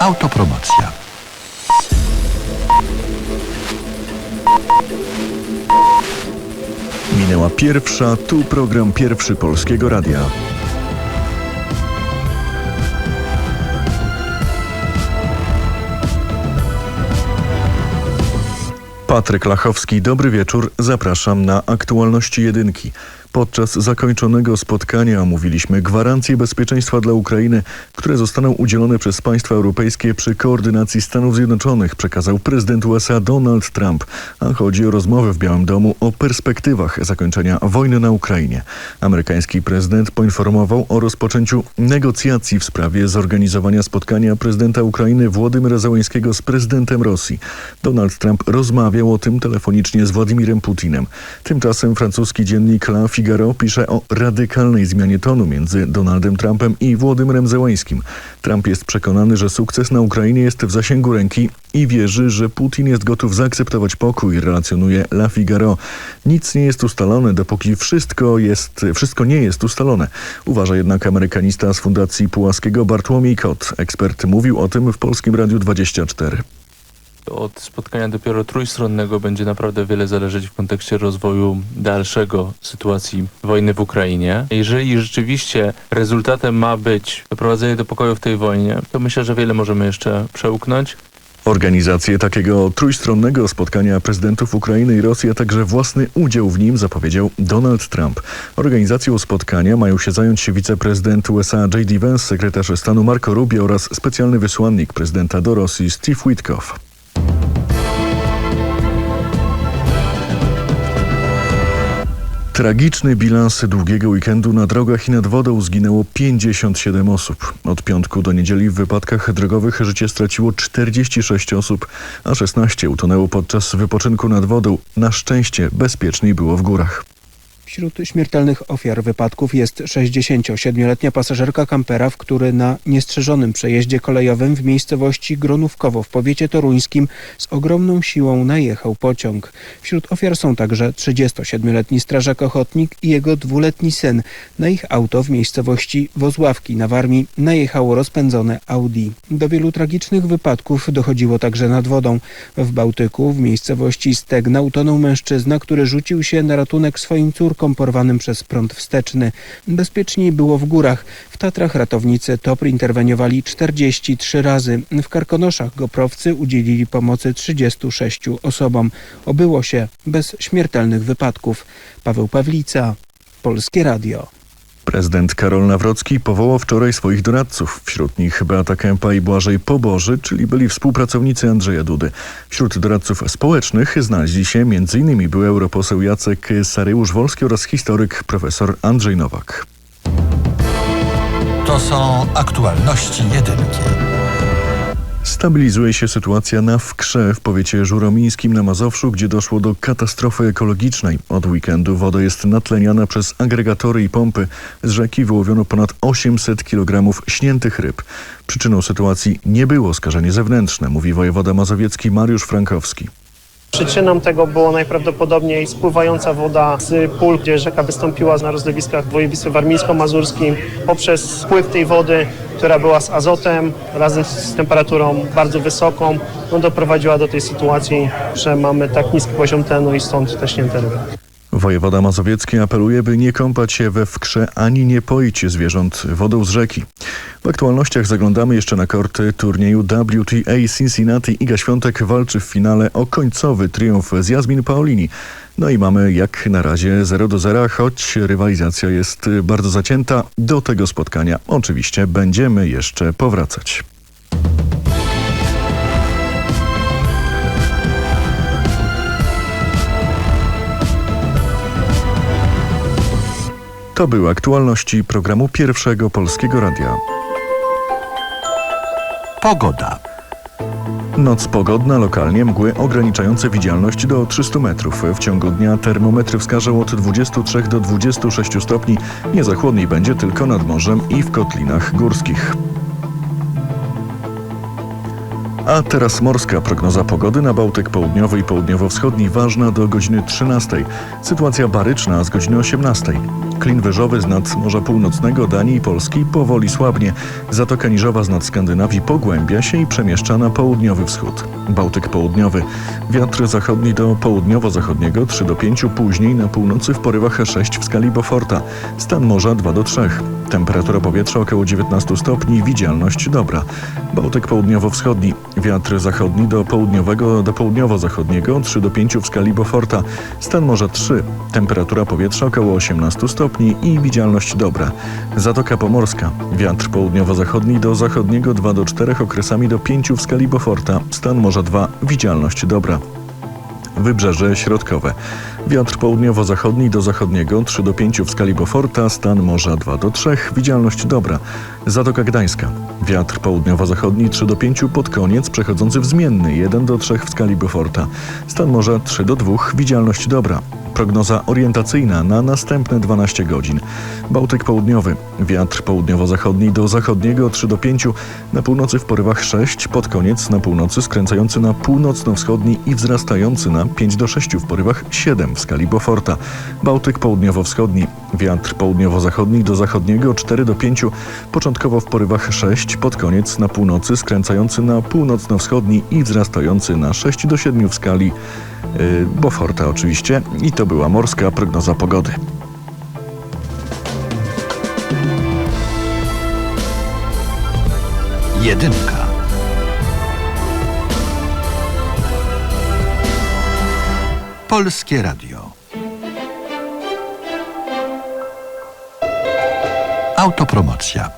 Autopromocja. Minęła pierwsza, tu program pierwszy Polskiego Radia. Patryk Lachowski, dobry wieczór. Zapraszam na aktualności jedynki. Podczas zakończonego spotkania omówiliśmy gwarancje bezpieczeństwa dla Ukrainy, które zostaną udzielone przez państwa europejskie przy koordynacji Stanów Zjednoczonych, przekazał prezydent USA Donald Trump. A chodzi o rozmowę w Białym Domu o perspektywach zakończenia wojny na Ukrainie. Amerykański prezydent poinformował o rozpoczęciu negocjacji w sprawie zorganizowania spotkania prezydenta Ukrainy Włodymyra Załańskiego z prezydentem Rosji. Donald Trump rozmawiał o tym telefonicznie z Władimirem Putinem. Tymczasem francuski dziennik La Figaro pisze o radykalnej zmianie tonu między Donaldem Trumpem i Włodymyrem Zełańskim. Trump jest przekonany, że sukces na Ukrainie jest w zasięgu ręki i wierzy, że Putin jest gotów zaakceptować pokój, relacjonuje La Figaro. Nic nie jest ustalone, dopóki wszystko, jest, wszystko nie jest ustalone. Uważa jednak amerykanista z Fundacji Pułaskiego Bartłomiej Kot. Ekspert mówił o tym w Polskim Radiu 24. Od spotkania dopiero trójstronnego będzie naprawdę wiele zależeć w kontekście rozwoju dalszego sytuacji wojny w Ukrainie. Jeżeli rzeczywiście rezultatem ma być doprowadzenie do pokoju w tej wojnie, to myślę, że wiele możemy jeszcze przełknąć. Organizację takiego trójstronnego spotkania prezydentów Ukrainy i Rosji, a także własny udział w nim zapowiedział Donald Trump. Organizacją spotkania mają się zająć wiceprezydent USA J.D. Vance, sekretarz stanu Marco Rubio oraz specjalny wysłannik prezydenta do Rosji Steve Witkow. Tragiczny bilans długiego weekendu na drogach i nad wodą zginęło 57 osób. Od piątku do niedzieli w wypadkach drogowych życie straciło 46 osób, a 16 utonęło podczas wypoczynku nad wodą. Na szczęście bezpieczniej było w górach. Wśród śmiertelnych ofiar wypadków jest 67-letnia pasażerka kampera, w który na niestrzeżonym przejeździe kolejowym w miejscowości Gronówkowo w powiecie toruńskim z ogromną siłą najechał pociąg. Wśród ofiar są także 37-letni strażak ochotnik i jego dwuletni syn. Na ich auto w miejscowości Wozławki na Warmii najechało rozpędzone Audi. Do wielu tragicznych wypadków dochodziło także nad wodą. W Bałtyku w miejscowości Stegna utonął mężczyzna, który rzucił się na ratunek swoim córkom porwanym przez prąd wsteczny. Bezpieczniej było w górach. W Tatrach ratownicy TOPR interweniowali 43 razy. W Karkonoszach goprowcy udzielili pomocy 36 osobom. Obyło się bez śmiertelnych wypadków. Paweł Pawlica, Polskie Radio. Prezydent Karol Nawrocki powołał wczoraj swoich doradców. Wśród nich Beata Kępa i Błażej Poboży, czyli byli współpracownicy Andrzeja Dudy. Wśród doradców społecznych znaleźli się m.in. były europoseł Jacek Saryusz-Wolski oraz historyk profesor Andrzej Nowak. To są aktualności jedynki. Stabilizuje się sytuacja na Wkrze w powiecie żuromińskim na Mazowszu, gdzie doszło do katastrofy ekologicznej. Od weekendu woda jest natleniana przez agregatory i pompy. Z rzeki wyłowiono ponad 800 kg śniętych ryb. Przyczyną sytuacji nie było skażenie zewnętrzne, mówi wojewoda mazowiecki Mariusz Frankowski. Przyczyną tego było najprawdopodobniej spływająca woda z pól, gdzie rzeka wystąpiła na rozlewiskach w województwie warmińsko-mazurskim poprzez spływ tej wody, która była z azotem razem z temperaturą bardzo wysoką, no doprowadziła do tej sytuacji, że mamy tak niski poziom tlenu i stąd te śnięte ryby. Wojewoda mazowiecki apeluje, by nie kąpać się we wkrze ani nie poić zwierząt wodą z rzeki. W aktualnościach zaglądamy jeszcze na korty turnieju WTA Cincinnati. Iga Świątek walczy w finale o końcowy triumf z Jasmin Paolini. No i mamy jak na razie 0 do 0, choć rywalizacja jest bardzo zacięta. Do tego spotkania oczywiście będziemy jeszcze powracać. To były aktualności programu Pierwszego Polskiego Radia. Pogoda. Noc pogodna, lokalnie mgły ograniczające widzialność do 300 metrów. W ciągu dnia termometry wskażą od 23 do 26 stopni. Nie za chłodniej będzie tylko nad morzem i w kotlinach górskich. A teraz morska prognoza pogody na Bałtyk Południowy i Południowo-Wschodni ważna do godziny 13. Sytuacja baryczna z godziny 18. Klin wyżowy z nad Morza Północnego Danii i Polski powoli słabnie. Zatoka Niżowa z nad Skandynawii pogłębia się i przemieszcza na południowy wschód. Bałtyk Południowy. Wiatr zachodni do południowo-zachodniego 3 do 5, później na północy w porywach 6 w skali Beauforta. Stan morza 2 do 3. Temperatura powietrza około 19 stopni, widzialność dobra. Bałtyk południowo-wschodni. Wiatr zachodni do południowego do południowo-zachodniego 3 do 5 w skali Beauforta. Stan morza 3. Temperatura powietrza około 18 stopni i widzialność dobra. Zatoka Pomorska. Wiatr południowo-zachodni do zachodniego 2 do 4 okresami do 5 w skali Beauforta. Stan morza 2. Widzialność dobra. Wybrzeże środkowe. Wiatr południowo-zachodni do zachodniego 3 do 5 w skali Beauforta, stan morza 2 do 3, widzialność dobra. Zatoka Gdańska. Wiatr południowo-zachodni 3 do 5 pod koniec, przechodzący w zmienny 1 do 3 w skali Beauforta. Stan morza 3 do 2, widzialność dobra. Prognoza orientacyjna na następne 12 godzin. Bałtyk południowy. Wiatr południowo-zachodni do zachodniego 3 do 5, na północy w porywach 6, pod koniec na północy skręcający na północno-wschodni i wzrastający na 5 do 6 w porywach 7 w skali Beauforta. Bałtyk południowo-wschodni. Wiatr południowo-zachodni do zachodniego 4 do 5, początkowo w porywach 6, pod koniec na północy skręcający na północno-wschodni i wzrastający na 6 do 7 w skali yy, Beauforta oczywiście. I to była morska prognoza pogody. Jedynka. Polskie Radio. Autopromocja.